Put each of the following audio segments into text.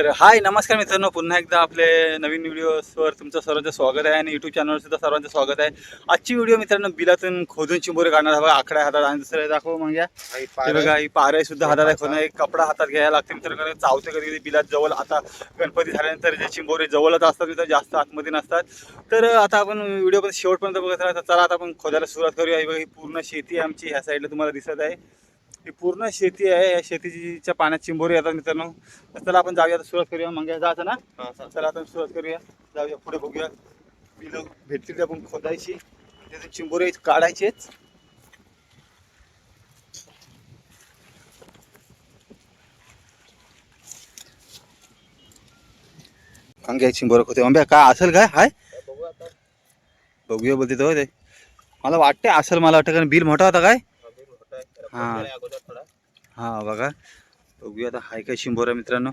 तर हाय नमस्कार मित्रांनो. पुन्हा एकदा आपले नवीन व्हिडिओवर तुमचं सर्वांचं स्वागत आहे आणि युट्यूब चॅनलवर सुद्धा सर्वांचं स्वागत आहे. आजची व्हिडिओ मित्रांनो बिलातून खोदून चिंबोरे काढणार बघा आकडा हातात आणि दुसरं दाखव मग या बघा ही पारे सुद्धा हातात आहे. कोणा एक कपडा हातात घ्यायला लागते कारण चावते कधी कधी बिलात जवळ. आता गणपती झाल्यानंतर जे चिंबोरे जवळच असतात तिथं जास्त आतमध्ये नसतात. तर आता आपण व्हिडिओ पण शेवटपर्यंत बघत राहता चला आता आपण खोदायला सुरुवात करूया. ही बघा ही पूर्ण शेती आमची ह्या साईडला तुम्हाला दिसत आहे. ही पूर्ण शेती आहे. या शेतीच्या पाण्यात चिंबोरे येतात मित्रांनो. तर चला आपण जाऊया. आता सुरुवात करूया. मग जायचं ना? चला आता सुरुवात करूया. जाऊया. पुढे बघूया. बिलं भेटतील आपण खोदायची. त्याचे चिंबोरे काढायचेच अंग्या चिंबोरे खोते अंब्या काय असेल काय? हाय. बघूया बोलते तो. ते मला वाटते असेल मला वाटतं कारण बिल मोठा होता काय? हा. हा बघा. बघूया आता हाय काय शिंबोरा मित्रांनो.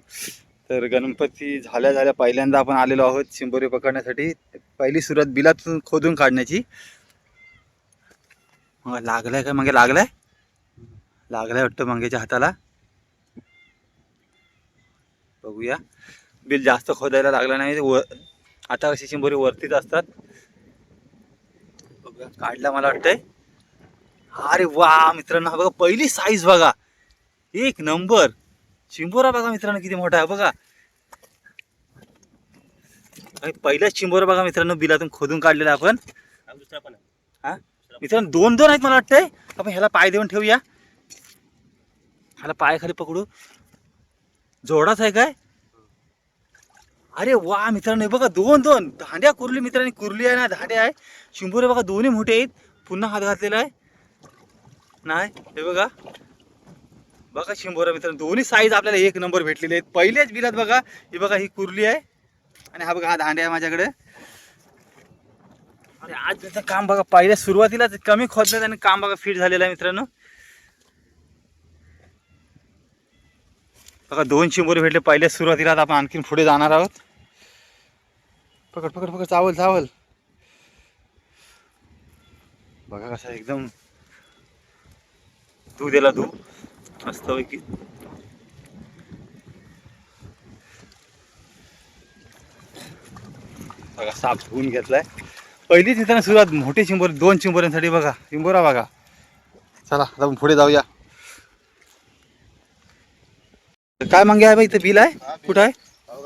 तर गणपती झाल्या झाल्या पहिल्यांदा आपण आलेलो आहोत शिंबोरे पकडण्यासाठी. पहिली सुरुवात बिलातून खोदून काढण्याची. मग लागलाय काय मागे? लागलाय? लागलाय वाटतं मंगेच्या हाताला. बघूया. बिल जास्त खोदायला लागला नाही. व आता कशी शिंबोरी वरतीच असतात. बघूया. काढला मला वाटतंय. अरे वा मित्रांनो हा बघा पहिली साईज बघा. एक नंबर चिंबोरा बघा मित्रांनो किती मोठा आहे बघा. आणि पहिलाच चिंबोरा बघा मित्रांनो बिलातून खोदून काढलेला आपण. दुसरा पण हा? मित्रांनो दोन दोन आहेत मला वाटतंय. आपण ह्याला पाय देऊन ठेवूया. ह्याला पाय खाली पकडू. जोडाच आहे काय? अरे वा मित्रांनो हे बघा दोन दोन. धांड्या कुर्ली मित्रांनी कुर्ली आहे ना धांड्या आहे. चिंबोरे बघा दोन्ही मोठे आहेत. पुन्हा हात घातलेला आहे. नाही? हे बघा. बघा शिंबोरा मित्रांनो दोन्ही साईज आपल्याला एक नंबर भेटलेले आहेत. पहिलेच बिलात बघा ही बघा ही कुर्ली आहे. आणि हा बघा हा दांड्या आहे माझ्याकडे. अरे आज त्याचं काम बघा पहिल्या सुरुवातीलाच कमी खोदलं आणि काम बघा फिट झालेलं आहे मित्रांनो. बघा दोन शिंबोरे भेटले पहिल्या सुरुवातीला आता आपण आणखीन पुढे जाणार आहोत. पकड पकड पकड चावल चावल. बघा कसं एकदम दूध दिला तू मस्तपैकी. बघा साप धुवून घेतलाय. पहिली तिथं सुरुवात मोठी चिंबोर दोन चिंबोऱ्यांसाठी बघा. चिंबोरा बघा. चला आता आपण पुढे जाऊया. काय मागे आहे इथं? बिल आहे? कुठं आहे?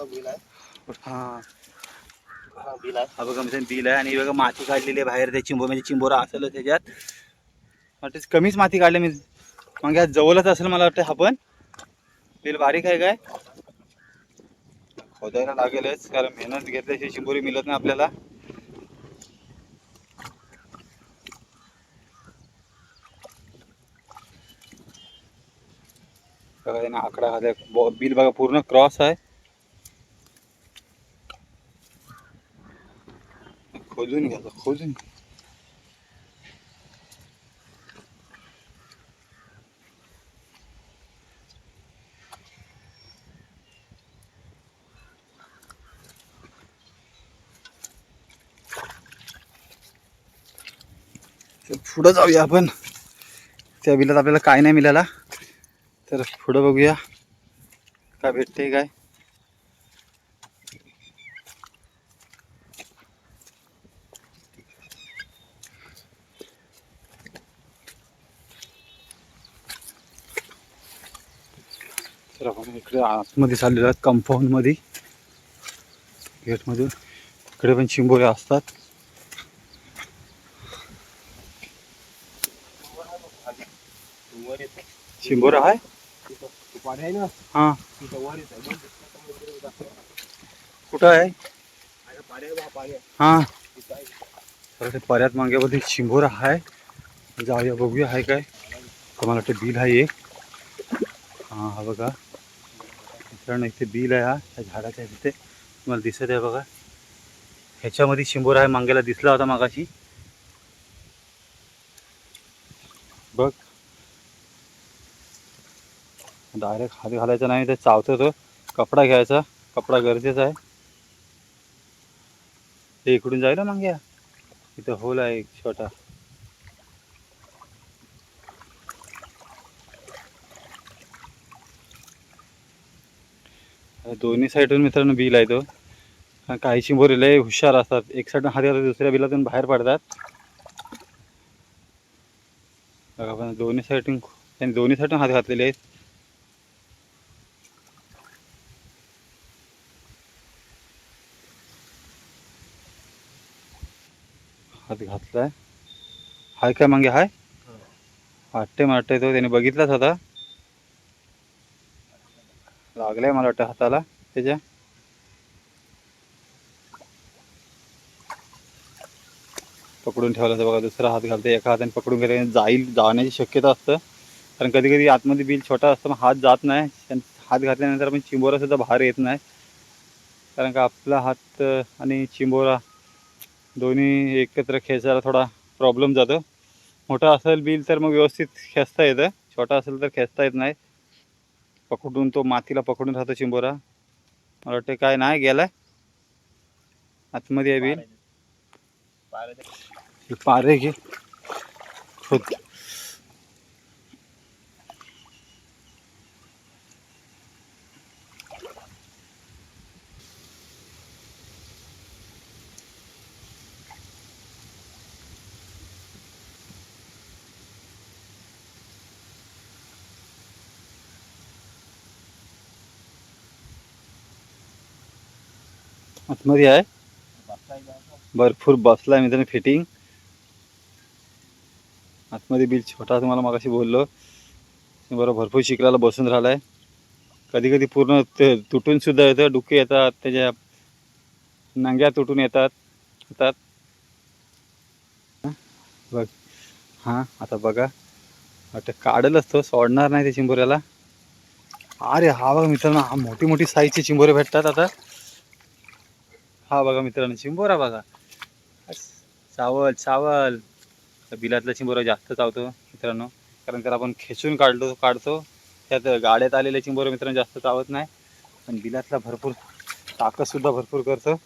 बिल आहे. हा. हा बिल आहे. हा बघा मित्रांनो बिल आहे. आणि बघा माती काढलेली आहे बाहेर. त्या चिंबोर म्हणजे चिंबोरा असेल त्याच्यात. कमीच माती काढली मी मग या जवळच असेल मला वाटतं हा पण. बिल बारीक आहे काय? खोदायला लागेलच कारण मेहनत घेतल्याशिवाय शिंबोरी मिळत नाही आपल्याला. बघा त्याने आकडा घातला बिल बघा पूर्ण क्रॉस आहे. खोदून घ्या खोदून घ्या. पुढं जाऊया आपण. त्या बिलात आपल्याला काय नाही मिळाला. तर पुढं बघूया. काय भेटते काय? तर आपण इकडे आतमध्ये चाललेलो आहोत कंपाऊंडमध्ये गेटमधून. इकडे पण चिंबोरे असतात. चिंबोरा आहे तू पाणी आहे ना हाँ। कुठं आहे हाँ. तर ते पर्यात मागेमध्ये चिंबोरा आहे जाऊया बघूया वाटतं बिल आहे एक हाँ, हा बिल आहे हा। त्या झाडाच्या तिथे तुम्हाला दिसत आहे शिंबोरा दिसला होता मागाशी। बघ डायरेक्ट हात घालायचा नाही तर चावतो तो. कपडा घ्यायचा कपडा गरजेचा आहे. ते इकडून जाईल मग या. इथं होल आहे एक छोटा. दोन्ही साईडून मित्रांनो बिल आहे तो. कारण काही शिंबोरी लय हुशार असतात. एक साईडनं हात घालतात दुसऱ्या बिलातून बाहेर पडतात. बघा पण दोन्ही साईडून त्यांनी दोन्ही साईडून हात घातलेले आहेत हात घातलाय हाय काय मागे? हाय? वाटते मला वाटतंय तो त्याने बघितलाच होता. लागलाय मला वाटतं हाताला त्याच्या. पकडून ठेवला तर बघा दुसरा हात घालते एका हाताने पकडून गेले जाईल जाण्याची शक्यता असतं. कारण कधी कधी आतमध्ये बिल छोटा असतं मग हात जात नाही. हात घातल्यानंतर पण चिंबोरा सुद्धा बाहेर येत नाही. कारण का आपला हात आणि चिंबोरा दोन्ही एकत्र खेचायला थोडा प्रॉब्लेम जातो. मोठा असेल बिल तर मग व्यवस्थित खेचता येतं. छोटा असेल तर खेचता येत नाही. पकडून तो मातीला पकडून राहतो चिंबोरा. मला वाटतं काय नाही गेलाय. आतमध्ये आहे बिल. पारे घे. आतमध्ये आहे. भरपूर बसला आहे मित्रांनो फिटिंग. आतमध्ये बिल छोटा तुम्हाला मगाशी बोललो. बरं भरपूर शिकलाला बसून राहिलाय. कधी कधी पूर्ण ते तुटून सुद्धा येतं डुके येतात त्याच्या नांग्या तुटून येतात येतात बघ हां आता बघा. वाटतं काढलंच तो सोडणार नाही ते चिंबोऱ्याला. अरे हा बघा मित्रांनो हा मोठी मोठी साईजचे चिंबोरे भेटतात आता. हा बघा मित्रांनो चिंबोरा बघा. चावल चावल बिलातला चिंबोरा जास्त चावतो मित्रांनो. कारण त्याला आपण खेचून काढतो काढतो. त्यात गाड्यात आलेले चिंबोरा मित्रांनो जास्त चावत नाही. पण बिलातला भरपूर ताकद सुद्धा भरपूर करतो.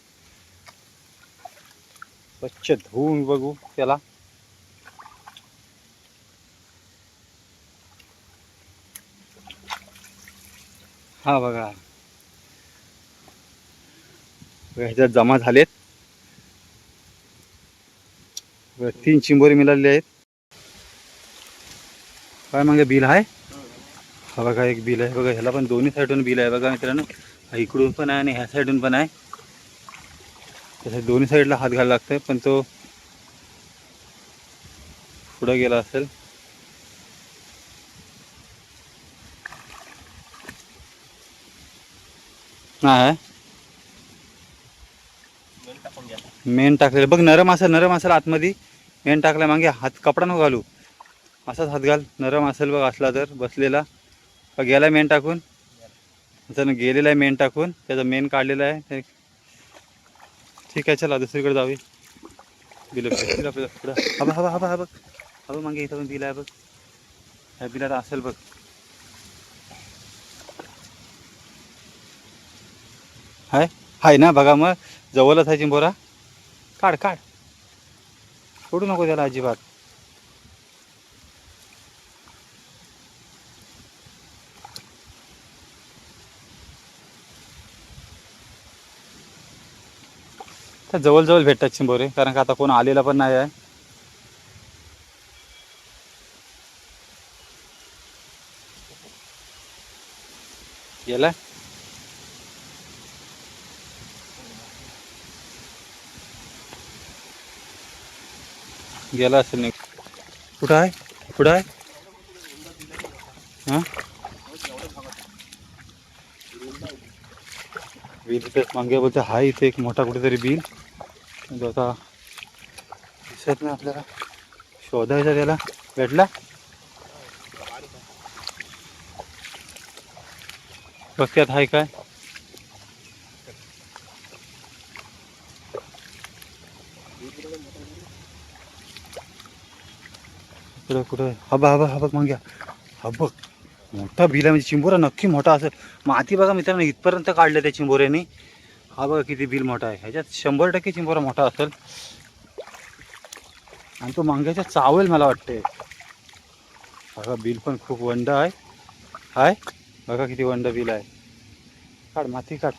स्वच्छ धुवून बघू त्याला. हा बघा. ह्याच्यात जमा झालेत. तीन चिंबोरी मिळालेले आहेत. काय मागे बिल आहे? हा बघा एक बिल आहे. बघा ह्याला पण दोन्ही साईडून बिल आहे. बघा मित्रांनो इकडून पण आहे आणि ह्या साईडून पण आहे. तसं दोन्ही साईडला हात घालायला लागतंय पण तो पुढं गेला असेल. नाही मेन टाकलेलं. बघ नरम असेल नरम असेल आतमध्ये. मेन टाकल्या मागे हात कपडा नको घालू. असाच हात घाल. नरम असेल बघ असला तर बसलेला. बघ गेला मेन टाकून. त्यानं गेलेला आहे मेन टाकून. त्याचा मेन काढलेला आहे. ठीक आहे चला दुसरीकडे जाऊया. बिल भेटतील आपल्याला पुढं. हबा हबा हबा हा बघ हबा मागे इथं पण बिल आहे बघ. ह्या बिलात असेल बघ. हाय? हाय ना बघा मग. जवळच आहे चिंबोरा? काढ काढ. सोडू नको त्याला अजिबात. तर जवळ भेटतात चिंबोरे कारण का आता कोण आलेला पण नाही आहे. गेलाय गेला असेल नाही कुठं आहे? कुठं आहे? हां? बिल इथे मागे बोलते हा इथे एक मोठा कुठेतरी बिल. जो आता दिसत नाही आपल्याला. शोधायचा त्याला. भेटला? बघ त्यात आहे काय. कुठं कुठं हबा हबा हा मग घ्या हबक बघ मोठा बिल आहे म्हणजे चिंबोरा नक्की मोठा असेल माती बघा मित्रांनो इथपर्यंत काढलं त्या चिंबोऱ्याने हा बघा किती बिल मोठा आहे ह्याच्यात शंभर टक्के चिंबोरा मोठा असेल आणि तो मांग्याचा चावेल मला वाटते बघा बिल पण खूप वंड आहे हाय बघा किती वंड बिल आहे काढ माती काढ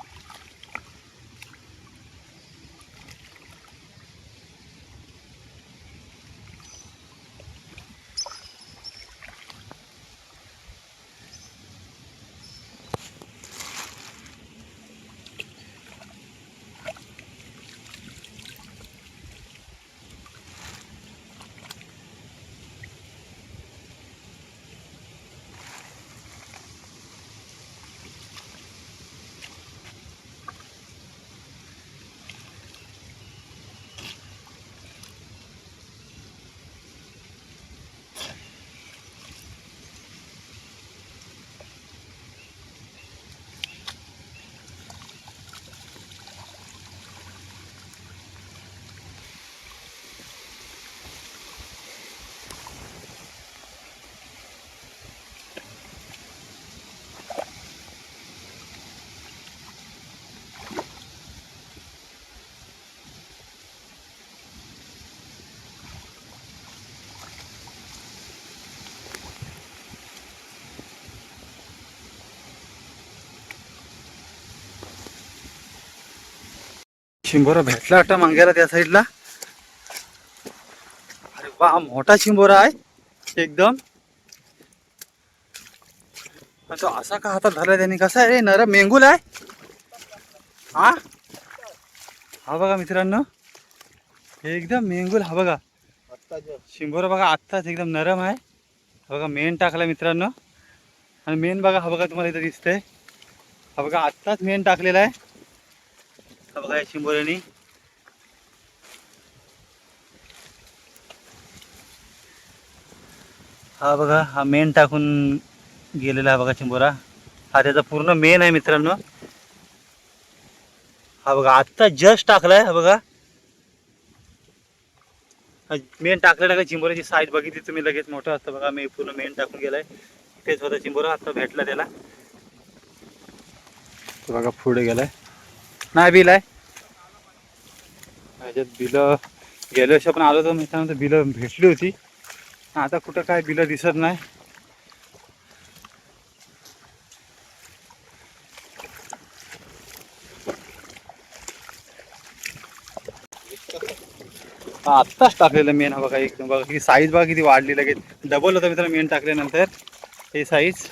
शिंबोरा भेटला वाटतं मांग्याला त्या साईडला? अरे वा मोठा शिंबोरा आहे एकदम. तो असा का हातात धरला त्यांनी? कसा आहे नर नरम मेंगूल आहे? हा? हा बघा मित्रांनो एकदम मेंगूल हा बघा. शिंबोरा बघा आत्ताच एकदम नरम आहे. बघा मेन टाकला मित्रांनो. आणि मेन बघा हा बघा तुम्हाला इथं दिसतंय. हा बघा आत्ताच मेन टाकलेला आहे. हा बघा शिंबोऱ्यानी. हा बघा हा मेन टाकून गेलेला हा बघा चिंबोरा हा त्याचा पूर्ण मेन आहे मित्रांनो. हा बघा आत्ता जस्ट टाकलाय हा बघा. मेन टाकलेला का चिंबोऱ्याची साईज बघितली तुम्ही लगेच मोठं. असतं बघा मी पूर्ण मेन टाकून गेलाय. तेच होता चिंबोरा आता भेटला त्याला. बघा पुढे गेलाय. नाही बिल आहे. ह्याच्यात बिलं गेल्या वर्षी आपण आलो होतो मित्रांनो बिलं भेटली होती. आता कुठं काय बिलं दिसत नाही. आत्ताच टाकलेलं मेन हा बघा एकदम बघा किती साईज बघा किती वाढली लगेच. डबल होतं मित्रांनो मेन टाकल्यानंतर. हे साईज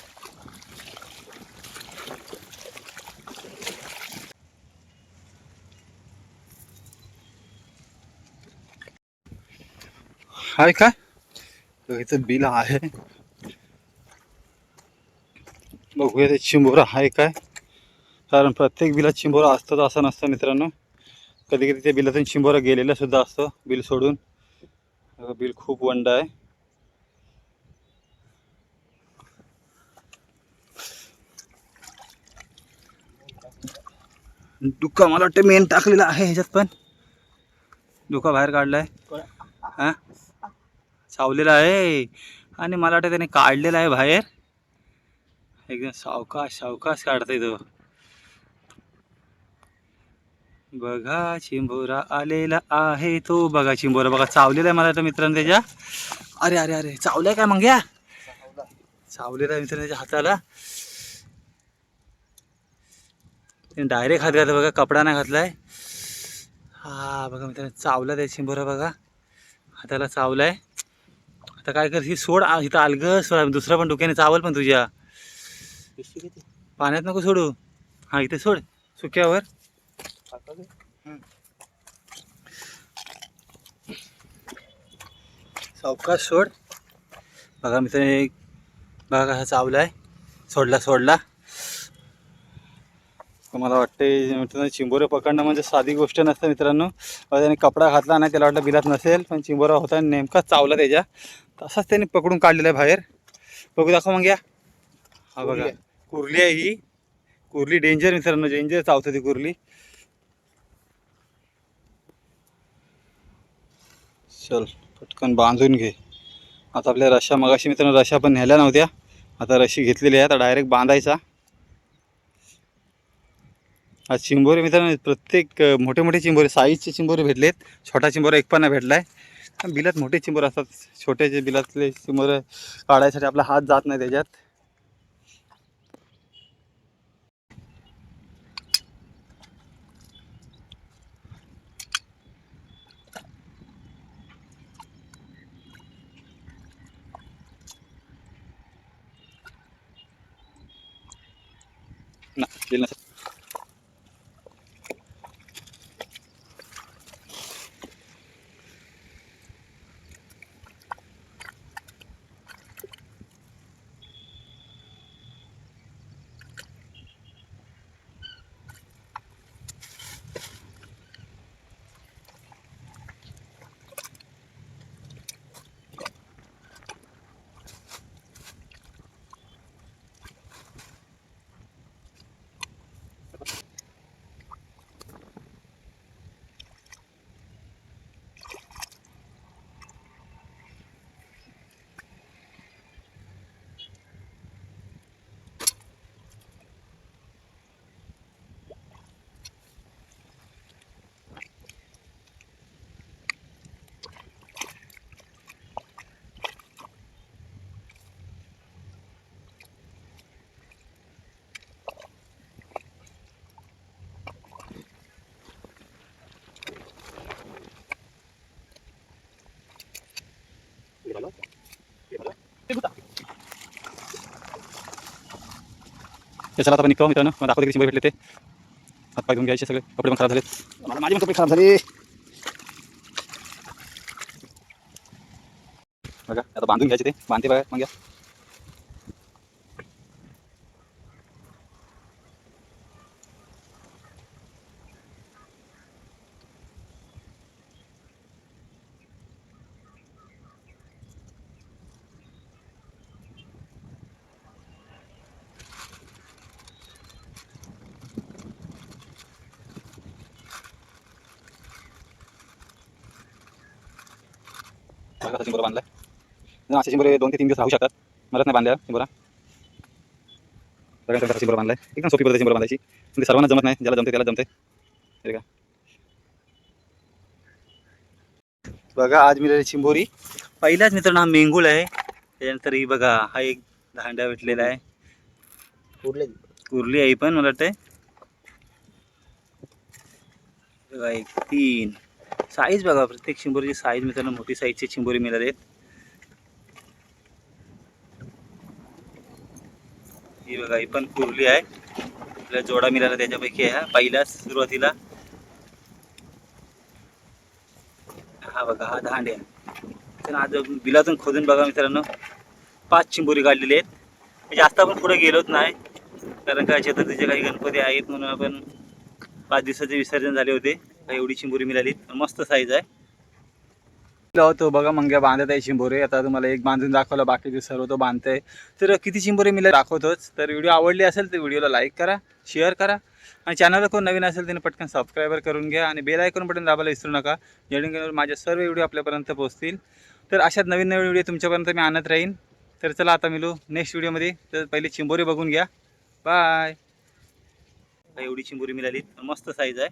हाय काय इथं बिल आहे बघूया ते चिंबोरा आहे काय कारण प्रत्येक बिलात चिंबोरा असतं तर असं नसतं मित्रांनो कधी कधी त्या बिलातून चिंबोरा गेलेला सुद्धा असतो बिल सोडून बिल खूप वंड आहे डुक्का मला वाटतं मेन टाकलेला आहे ह्याच्यात पण डुक्का बाहेर काढलाय हा चावलेला आहे. आणि मला वाटतं त्याने काढलेला आहे बाहेर. एकदम सावकाश सावकाश काढतोय तो. बघा चिंबोरा आलेला आहे तो. बघा चिंबोरा बघा चावलेला आहे मला वाटतं मित्रांनो त्याच्या. अरे अरे अरे चावलाय काय मग या? चावलेला आहे मित्रांनो त्याच्या हाताला. डायरेक्ट हात घातला बघा कपडा नाही घातलाय. हा बघा मित्रांनो चावला त्या चिंबोरा बघा. हाताला चावलाय आता काय कर ही सोड आ- इथं अलग सोड दुसरा पण डोक्याने चावल पण तुझ्या. पाण्यात नको सोडू. हा इथे सोड सुक्यावर? सावकाश सोड. बघा मित्रांनो एक बघा कसा चावलाय. सोडला सोडला. तर मला वाटते मित्रांनो चिंबोरे पकडणं म्हणजे साधी गोष्ट नसते मित्रांनो. त्याने कपडा घातला नाही त्याला वाटलं बिलात नसेल पण चिंबोरा होता आणि नेमका चावला त्याच्या. तसाच त्याने पकडून काढलेला आहे बाहेर. बघू दाखव मग या. हा बघा. कुर्ली आहे. आहे ही. कुर्ली डेंजर मित्रांनो डेंजर चावतं ती कुर्ली. चल पटकन बांधून घे. आता आपल्या रश्या मगाशी मित्रांनो रश्या पण नेल्या नव्हत्या. आता रशी घेतलेली आहे आता डायरेक्ट बांधायचा. आज चिंबोरे मित्रांनो प्रत्येक मोठे मोठे चिंबोरे साईजचे चिंबोरे भेटलेत. छोटा चिंबोरा एक पण नाही भेटलाय. पण बिलात मोठे चिंबोरे असतात. छोट्याचे बिलातले चिंबोरे काढायसाठी आपला हात जात नाही त्याच्यात. त्याच्याला आता आपण निघतो मित्रांनो. मग दाखवते किती चिंबोरी भेटले ते. हातपाय धुवून घ्यायचे सगळे. कपडे पण खराब झालेत. मला माझे पण कपडे खराब झाले. बघा आता बांधून घ्यायचे ते. बांधते बघा मग या. बांधलाय. ना असे चिंबोरे दोन ते तीन दिवस राहू शकतात. मलाच नाही बांधल्या कसा चिंबोरा बांधलाय. एकदम सोपी पद्धत चिंबोरा बांधायची. म्हणजे सर्वांना जमत नाही. ज्याला जमते त्याला जमते हे का बघा आज मिळाली चिंबोरी. पहिलाच मित्रांनो हा मेंगूळ आहे. त्यानंतर ही बघा हा एक धांड्या भेटलेला आहे. कुठले कुर्ली आहे पण मला वाटतंय. बघा एक तीन. साईज बघा प्रत्येक चिंबोरीची साईज मित्रांनो मोठी साईजची चिंबोरी मिळत आहेत. ही बघा ही पण कुरली आहे. आपल्याला जोडा मिळाला त्याच्यापैकी आहे हा सुरुवातीला. हा बघा हा धांड्या तर आज बिलातून खोदून बघा मित्रांनो. पाच चिंबोरी काढलेली आहेत. म्हणजे आता आपण पुढे गेलोच नाही कारण काय चतुर्थीचे काही गणपती आहेत म्हणून आपण पाच दिवसाचे विसर्जन झाले होते. एवढी शिंबोरी मिळाली. मस्त साईज आहे. हो, तो बघा मंग्या बांधत आहे शिंबोरे. आता तुम्हाला एक बांधून दाखवलं बाकीचे सर्व तो बांधतंय. तर किती शिंबोरे मिळाले दाखवतोच. तर व्हिडिओ आवडली असेल तर व्हिडिओला लाईक करा शेअर करा. आणि चॅनलला कोण नवीन असेल त्याने पटकन सबस्क्राईबर करून घ्या. आणि बेल आयकॉन बटन दाबायला विसरू नका. जेणेकरून माझे सर्व व्हिडिओ आपल्यापर्यंत पोहोचतील. तर अशाच नवीन नवीन व्हिडिओ तुमच्यापर्यंत मी आणत राहीन. तर चला आता मिळू नेक्स्ट व्हिडिओमध्ये तर पहिले चिंबोरी बघून घ्या. बाय एवढी चिंबोरी मिळाली. मस्त साईज आहे.